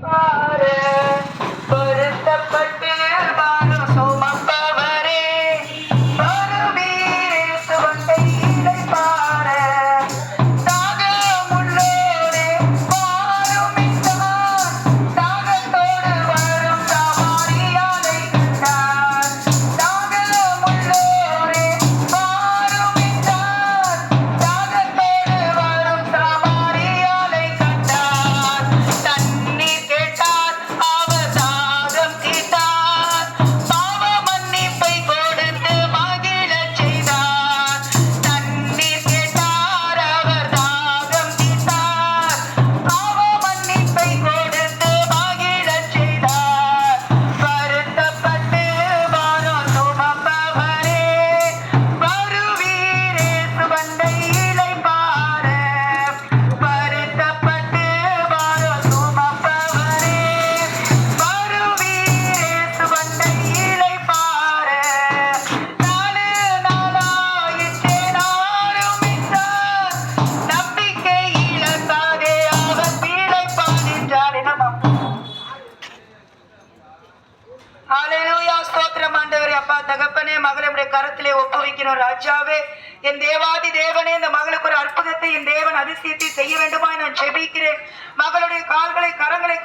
Bye.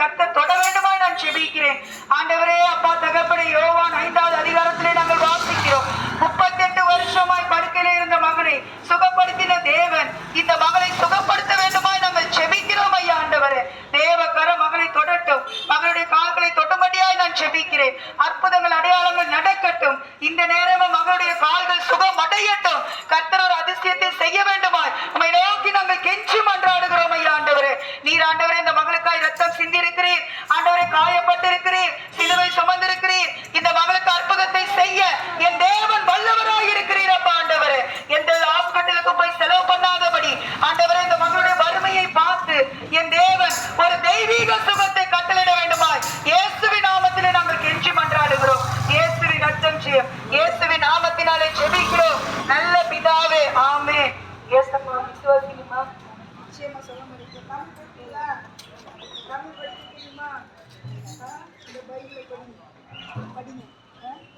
கத்த தொட வேண்டுமாய் நான் செபிக்கிறேன். ஆண்டவரே அப்பா தகப்பனை யோவான் ஐந்தாவது அதிகாரத்திலே நாங்கள் வாசிக்கிறோம். முப்பத்தி எட்டு வருஷமாய் படுக்கையில இருந்த மகனை சுகப்படுத்தின தேவன் இந்த மகளை சுகப்படுத்த வேண்டுமாய் நாங்கள் செபிக்கிறோம் ஐயா ஆண்டவரே. தேவ மகளை தொடட்டும். மகளுடைய கால் நான் அற்புதங்கள் அடையாளங்கள் நடக்கட்டும். இந்த நேரமும் அவருடைய கால்கள் சுகம் அடையட்டும். கர்த்தர் ஒரு அதிசயத்தை செய்ய வேண்டுமாய். உமை நோக்கி நாங்கள் கெஞ்சி மன்றாடுகிறோம் ஐயா ஆண்டவரே. நீர் ஆண்டவரே இந்த மகளுக்காய் ரத்தம் சிந்தி இருக்கிறீர் ஆண்டவரை காயப்பட்டிருக்கிறீர். சிலுவை படிங்க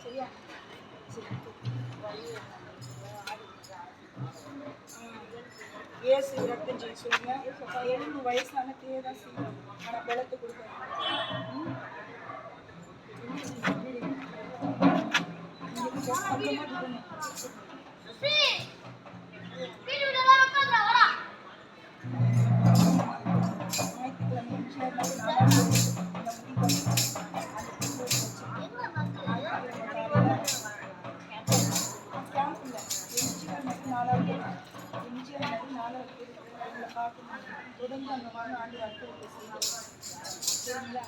சரியா ஏசு இறக்குன்னு சொல்லி சொல்லுங்க எழுபது வயசான தீயை தான் ஆனால் பலத்தை கொடுக்கணும் அந்த மாதிரி ஆண்டு அடுத்து பேசலாம் சரிங்களா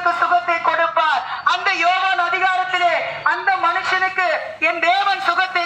மனிதனுக்கு சுகத்தை கொடுப்பார். அந்த யோகான் அதிகாரத்திலே அந்த மனுஷனுக்கு என் தேவன் சுகத்தை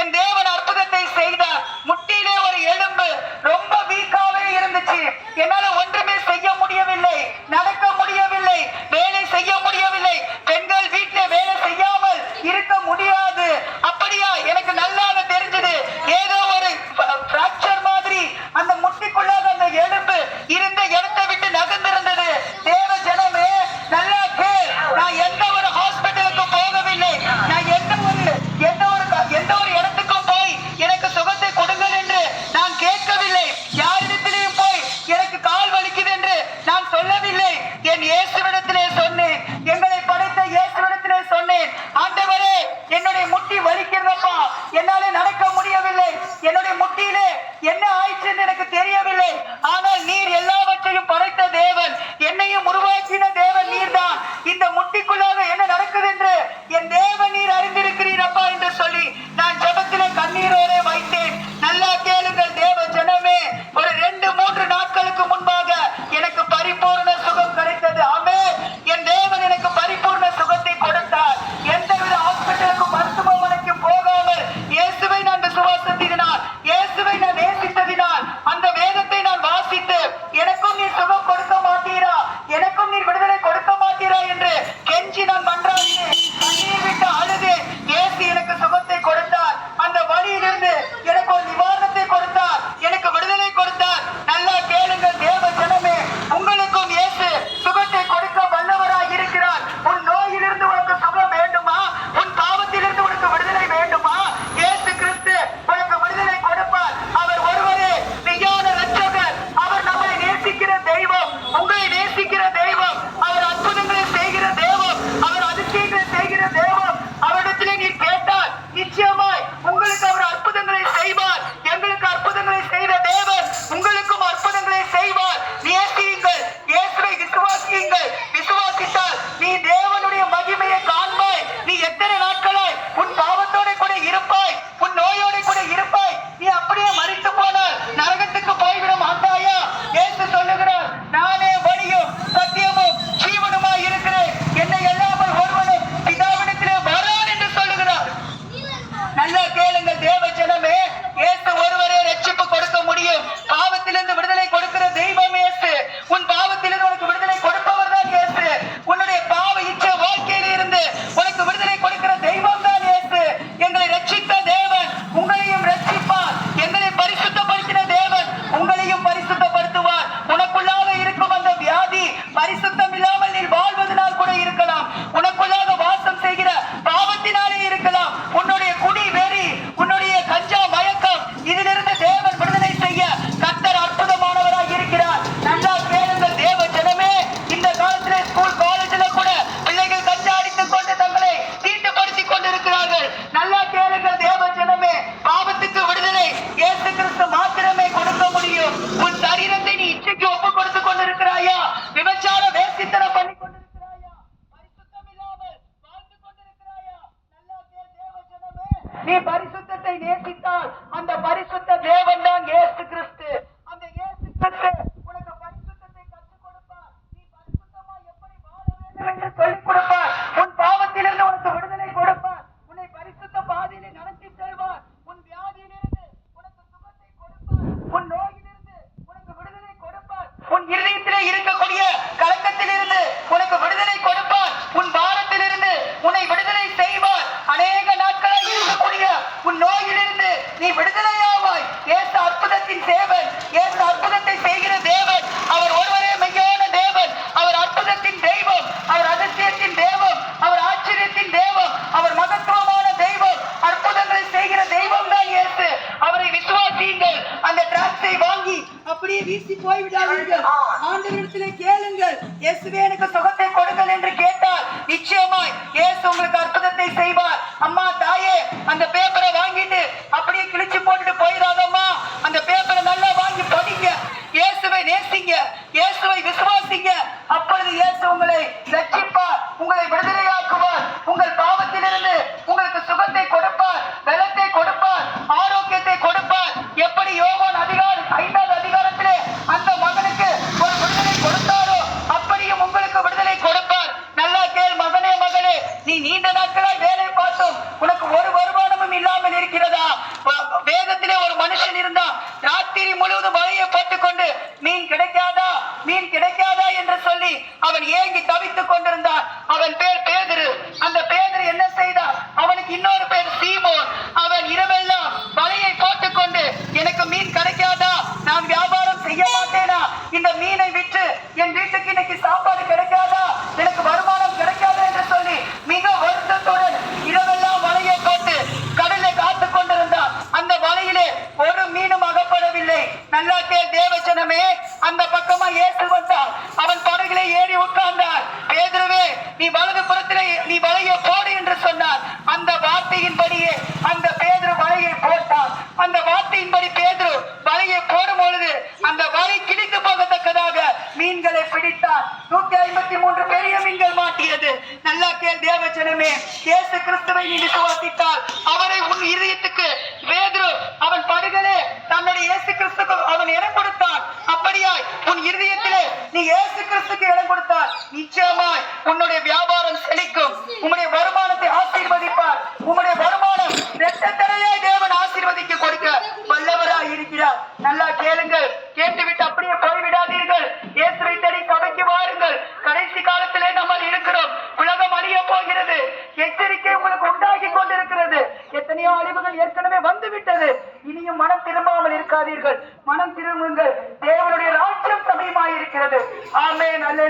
என் தேவன் அற்புதத்தை செய்தார் முட்டியிலே ஒரு எலும்பு ரொம்ப வீக்காவே இருந்துச்சு. என்னால தவித்துக் கொண்டிருந்தார். அவன் பேர் பேதிரு. நீ வலது புறத்திலே நீ வலையை போடு என்று சொன்னார். அந்த வார்த்தையின்படியே அந்த பேதரு வலையை போட்டான். அந்த வார்த்தையின்படி பேதுரு வலையை போடும் பொழுது அந்த வலை கிழித்து போகத்தக்கதாக மீன்களை பிடித்தார் நூத்தி ஐம்பத்தி மூன்று பெரிய மீன்கள் மாட்டியது. நல்லா கேள் தேவச்சனமே இயேசு கிறிஸ்துவை நீ விசுவாசித்தால் அவரை உன் இதயத்துக்கு பேதுரு அவன் படுகளே தன்னுடைய இயேசு கிறிஸ்துக்கு அவன் இடம் கொடுத்தான். அப்படியாய் உன் இருதயத்திலே நீ இயேசு கிறிஸ்துக்கு இடம் கொடுத்தால் நிச்சயமாய் உன்னுடைய வியாபாரம் செழிக்கும். உன்னுடைய மனம் திரும்புங்கள். தேவனுடைய ராஜ்யம் சமயமாயிருக்கிறது ஆமே நல்ல